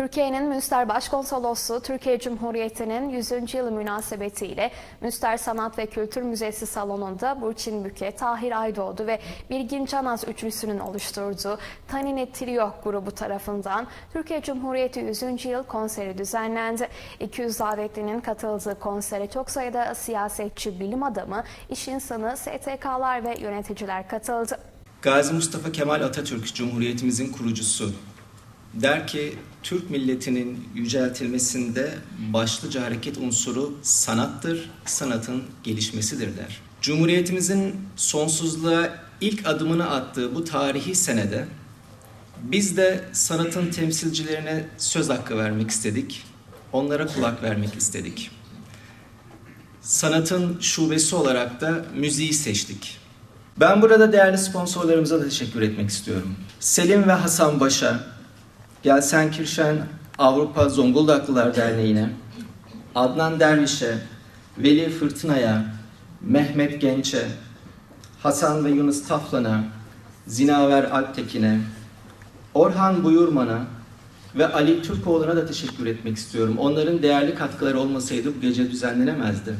Türkiye'nin Münster Başkonsolosu Türkiye Cumhuriyeti'nin 100. yılı münasebetiyle Münster Sanat ve Kültür Müzesi salonunda Burçin Büke, Tahir Aydoğdu ve Bilgin Canaz üçlüsünün oluşturduğu Tanine Trio grubu tarafından Türkiye Cumhuriyeti 100. yıl konseri düzenlendi. 200 davetlinin katıldığı konsere çok sayıda siyasetçi, bilim adamı, iş insanı, STK'lar ve yöneticiler katıldı. Gazi Mustafa Kemal Atatürk Cumhuriyetimizin kurucusu der ki Türk milletinin yüceltilmesinde başlıca hareket unsuru sanattır, sanatın gelişmesidir der. Cumhuriyetimizin sonsuzluğa ilk adımını attığı bu tarihi senede biz de sanatın temsilcilerine söz hakkı vermek istedik. Onlara kulak vermek istedik. Sanatın şubesi olarak da müziği seçtik. Ben burada değerli sponsorlarımıza da teşekkür etmek istiyorum. Selim ve Hasan Baş'a, Gelsen Kirşen Avrupa Zonguldaklılar Derneği'ne, Adnan Derviş'e, Veli Fırtına'ya, Mehmet Genç'e, Hasan ve Yunus Taflan'a, Zinaver Alptekin'e, Orhan Buyurman'a ve Ali Türkoğlu'na da teşekkür etmek istiyorum. Onların değerli katkıları olmasaydı bu gece düzenlenemezdi.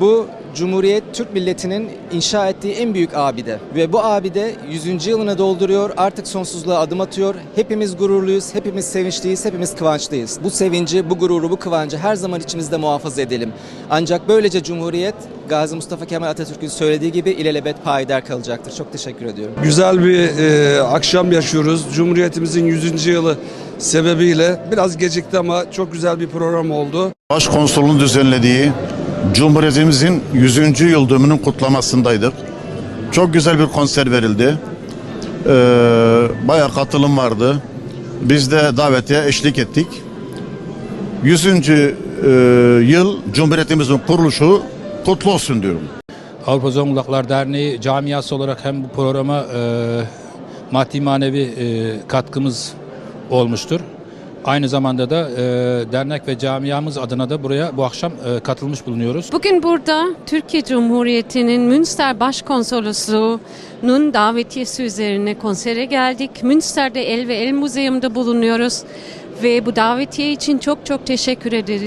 Bu Cumhuriyet Türk milletinin inşa ettiği en büyük abide ve bu abide 100. yılını dolduruyor. Artık sonsuzluğa adım atıyor. Hepimiz gururluyuz, hepimiz sevinçliyiz, hepimiz kıvançlıyız. Bu sevinci, bu gururu, bu kıvancı her zaman içimizde muhafaza edelim. Ancak böylece Cumhuriyet Gazi Mustafa Kemal Atatürk'ün söylediği gibi ilelebet payidar kalacaktır. Çok teşekkür ediyorum. Güzel bir e, akşam yaşıyoruz. Cumhuriyetimizin 100. yılı sebebiyle biraz gecikti ama çok güzel bir program oldu. Başkonsolun düzenlediği Cumhuriyetimizin 100. yıl dönümünün kutlamasındaydık. Çok güzel bir konser verildi. Ee, bayağı katılım vardı. Biz de davete eşlik ettik. 100. e, yıl Cumhuriyetimizin kuruluşu kutlu olsun diyorum. Avrupa Zonguldaklar Derneği camiası olarak hem bu programa e, maddi manevi e, katkımız olmuştur. Aynı zamanda da e, dernek ve camiamız adına da buraya bu akşam e, katılmış bulunuyoruz. Bugün burada Türkiye Cumhuriyeti'nin Münster Başkonsolosluğu'nun davetiyesi üzerine konsere geldik. Münster'de El ve El Müzeyum'da bulunuyoruz ve bu davetiye için çok çok teşekkür ederiz.